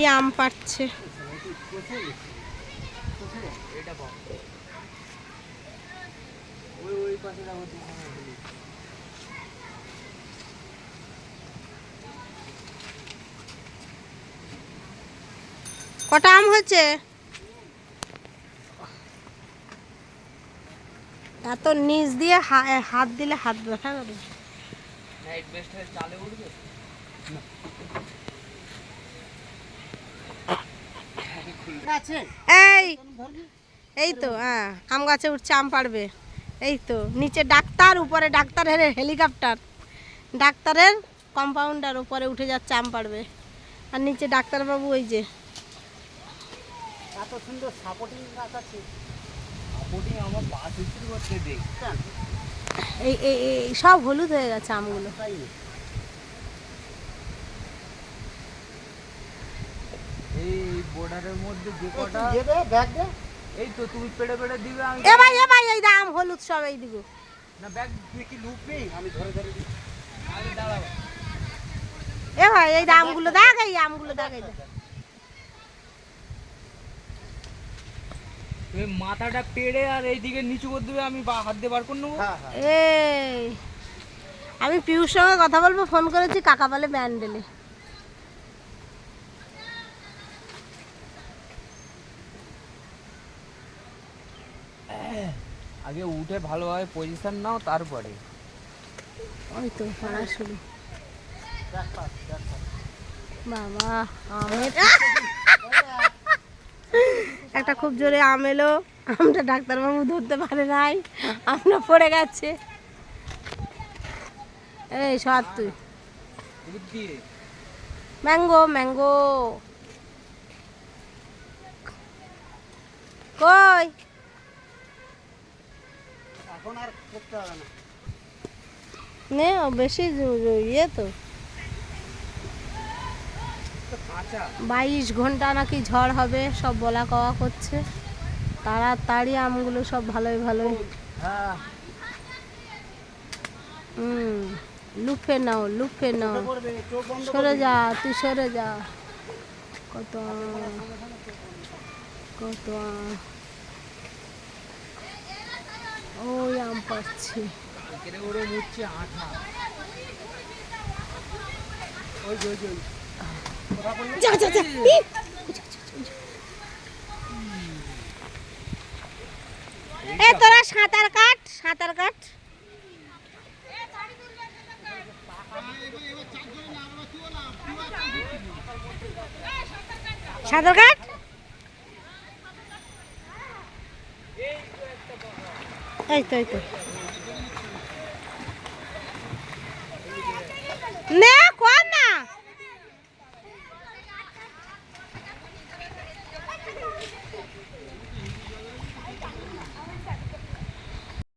এই আম পাচ্ছে। কটা আম হয়েছে? এত নিচ দিয়ে হাত দিলে হাত ব্যথা করে। এই এই তো হ্যাঁ আম গাছে উঠছে আম পাড়বে। এই তো নিচে ডাক্তার উপরে ডাক্তারের হেলিকপ্টার। ডাক্তারের কম্পাউন্ডার উপরে উঠে যাচ্ছে আম পাড়বে। আর নিচে ডাক্তারবাবু ওই যে। এত সুন্দর সাপোর্টিং গাছ আছে। আপনি আমার বাস করতে দেখ। এই এই এই সব হলুদ হয়ে গেছে আমগুলো তাই এই বর্ডারের মধ্যে যে কটা দিয়ে দে ব্যাগ দে। এই তো তুমি পেড়ে পেড়ে দিবে আমি এ ভাই এ ভাই এই দাম হলুদ সব এই দিকে। না ব্যাগ তুই কি লুপ নেই? আমি ধরে ধরে দিই আগে দাঁড়াও এ ভাই এই আমগুলো দেখ এই আমগুলো দেখ এই তুমি মাথাটা পেড়ে আর এইদিকে নিচু করে দেবে আমি বা হাত দিয়ে বার করে নেব। হ্যাঁ হ্যাঁ। এই আমি পিউর সঙ্গে কথা বলব ফোন করেছি কাকা বলে ব্যান্ডেলে আগে উঠে ভালোভাবে পজিশন নাও, তারপরে। ওই তো পড়া শুরু বাবা আমের একটা খুব জোরে আম এলো। আমটা ডাক্তারবাবু ধরতে পারে নাই। আমরা পড়ে গেছে। এই, সর তুই। Mango mango. কই? এখন আর করতে হবে না। নে বেশি ইয়ে তো। বাইশ ঘণ্টা নাকি ঝড় হবে সব বলা কওয়া করছে। তাড়াতাড়ি আমগুলো সব ভালোই ভালোই। হ্যাঁ। হুম লুফে নাও লুফে নাও। সরে যা তুই সরে যা। কত কত আম। ওই আম পাচ্ছি? যা যা যা। এ তোরা সাঁতার কাট সাঁতার কাট। সাঁতার কাট? এই তো এই তো। নে